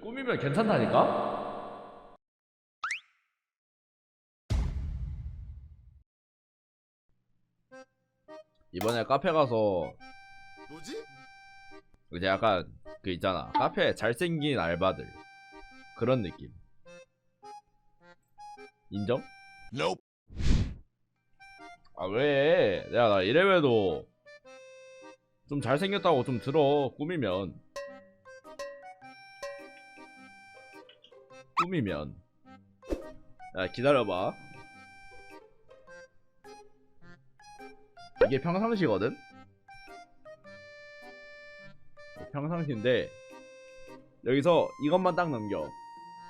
꾸미면 괜찮다니까? 이번에 카페 가서 뭐지? 이제 약간 그 있잖아 카페 잘생긴 알바들 그런 느낌 인정? Nope. 아 왜? 내가 나 이래봬도 좀 잘생겼다고 좀 들어 꾸미면 꾸미면 야 기다려봐 이게 평상시거든? 평상시인데 여기서 이것만 딱 넘겨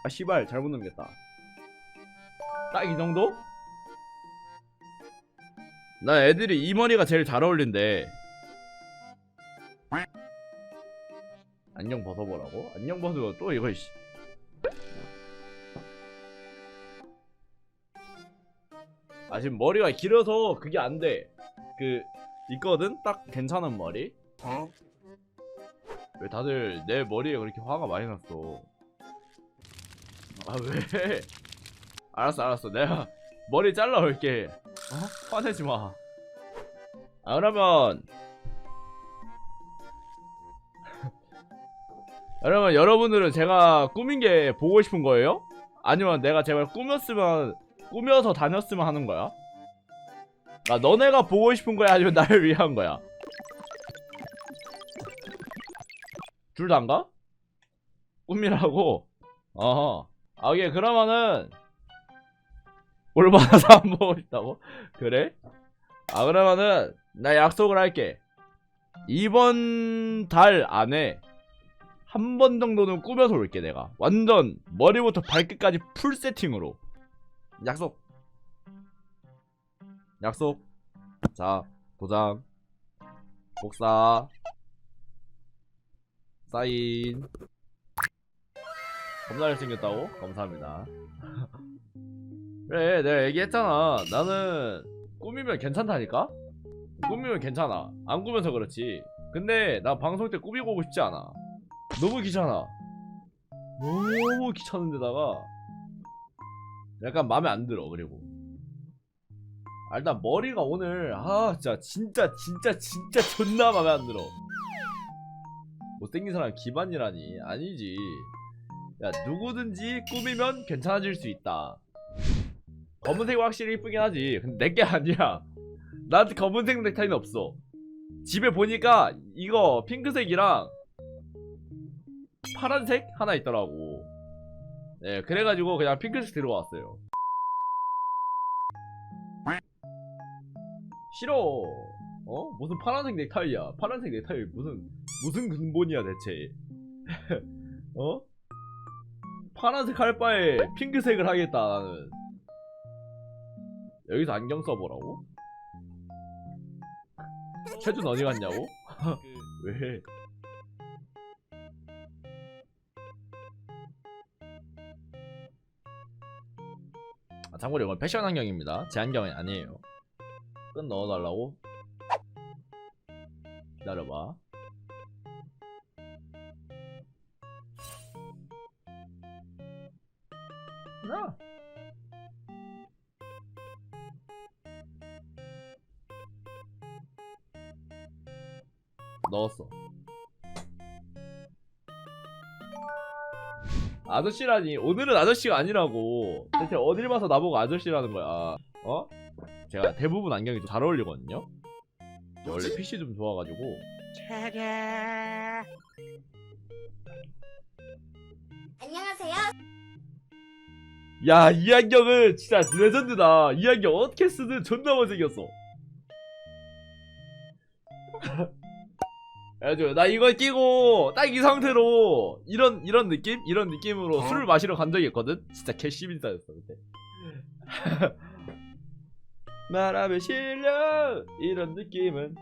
아 씨발 잘못 넘겼다 딱 이 정도? 나 애들이 이 머리가 제일 잘 어울린대. 안경 벗어보라고? 안경 벗으면 또 이거 씨. 지금 머리가 길어서 그게 안 돼. 그 있거든? 딱 괜찮은 머리. 어? 왜 다들 내 머리에 그렇게 화가 많이 났어? 아 왜? 알았어 알았어 내가 머리 잘라 올게. 어? 화내지 마. 아 그러면 여러분 여러분들은 제가 꾸민 게 보고 싶은 거예요? 아니면 내가 제발 꾸몄으면 꾸며서 다녔으면 하는 거야? 아 너네가 보고 싶은 거야 아니면 나를 위한 거야? 둘 다인가? 꿈이라고? 어허 아 이게 그러면은 올바나서 안 보고 싶다고? 그래? 아 그러면은 나 약속을 할게 이번 달 안에 한 번 정도는 꾸며서 올게 내가 완전 머리부터 발끝까지 풀 세팅으로 약속. 약속. 자 도장. 복사. 사인. 겁나 잘생겼다고? 감사합니다. 그래 내가 얘기했잖아. 나는 꾸미면 괜찮다니까? 꾸미면 괜찮아. 안 꾸면서 그렇지. 근데 나 방송 때 꾸미고 오고 싶지 않아. 너무 귀찮아. 너무 귀찮은데다가 약간 마음에 안 들어 그리고. 아, 일단 머리가 오늘 아 진짜 진짜 진짜 진짜 존나 마음에 안 들어. 못생긴 사람 기반이라니. 아니지. 야 누구든지 꾸미면 괜찮아질 수 있다. 검은색이 확실히 이쁘긴 하지. 근데 내게 아니야. 나한테 검은색 넥타이는 없어. 집에 보니까 이거 핑크색이랑 파란색 하나 있더라고 네 그래가지고 그냥 핑크색 들고 왔어요 싫어 어? 무슨 파란색 넥타이야 파란색 넥타이 무슨 무슨 근본이야 대체 어? 파란색 할 바에 핑크색을 하겠다 나는 여기서 안경 써보라고? 최준 어디 갔냐고? 왜? 참고로 이건 패션 안경입니다. 제 안경이 아니에요. 끈 넣어달라고? 기다려봐. 나. 넣었어. 아저씨라니. 오늘은 아저씨가 아니라고. 대체 어딜 봐서 나보고 아저씨라는 거야? 어? 제가 대부분 안경이 좀 잘 어울리거든요? 저 원래 PC 좀 좋아가지고. 안녕하세요. 야 이 안경은 진짜 레전드다. 이 안경 어떻게 쓰든 존나 못생겼어 그래가지고 나 이걸 끼고 딱 이 상태로 이런 이런 느낌? 이런 느낌으로 어? 술을 마시러 간 적이 있거든? 진짜 개시민사였어 그때. 말하면 실력 이런 느낌은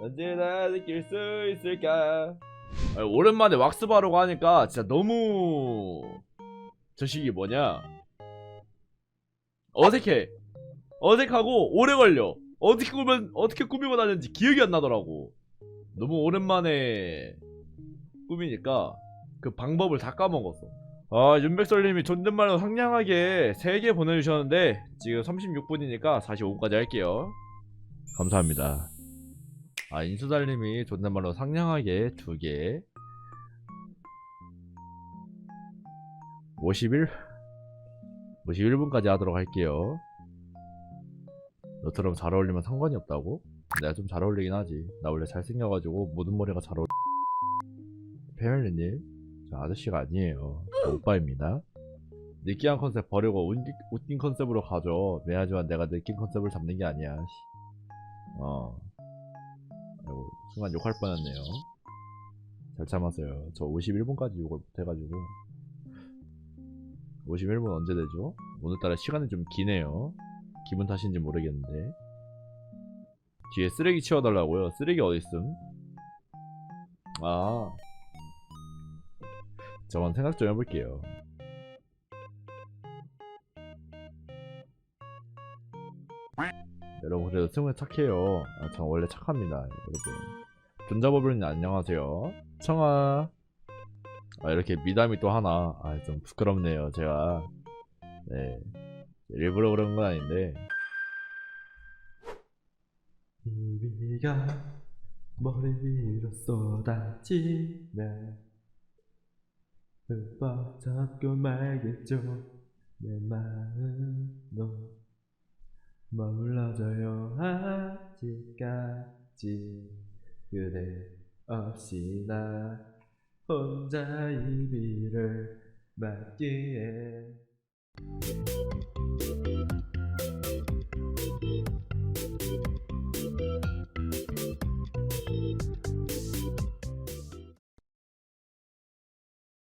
언제나 느낄 수 있을까? 아니, 오랜만에 왁스 바르고 하니까 진짜 너무 저 시기 뭐냐? 어색해. 어색하고 오래 걸려. 어떻게 꾸면 어떻게 꾸미고 다녔는지 기억이 안 나더라고 너무 오랜만에 꾸미니까 그 방법을 다 까먹었어. 아 윤백설님이 존댓말로 상냥하게 3개 보내주셨는데 지금 36분이니까 45분까지 할게요. 감사합니다. 아 인수달님이 존댓말로 상냥하게 2개. 51 51분까지 하도록 할게요. 너처럼 잘 어울리면 상관이 없다고? 내가 좀 잘 어울리긴 하지. 나 원래 잘생겨가지고 모든 머리가 잘 어울려 페일리님 저 아저씨가 아니에요. 저 오빠입니다. 느끼한 컨셉 버리고 웃긴, 웃긴 컨셉으로 가죠 미안하지만 내가 느낀 컨셉을 잡는 게 아니야 씨. 어. 아이고 순간 욕할 뻔했네요. 잘 참았어요. 저 51분까지 욕을 못해가지고. 51분 언제 되죠? 오늘따라 시간이 좀 기네요. 기분 탓인지 모르겠는데 뒤에 쓰레기 치워달라고요? 쓰레기 어딨음? 아. 저건 생각 좀 해볼게요. 여러분 그래도 승우 착해요. 아, 전 원래 착합니다 여러분. 존자버블님 안녕하세요. 청아. 아 이렇게 미담이 또 하나. 아 좀 부끄럽네요 제가. 네. 일부러 그런 건 아닌데 비가 머리 위로 쏟아지네 흠뻑 젖고 말겠죠. 내 마음도 머물러져요. 아직까지 그대 없이 나 혼자 이 비를 맞기에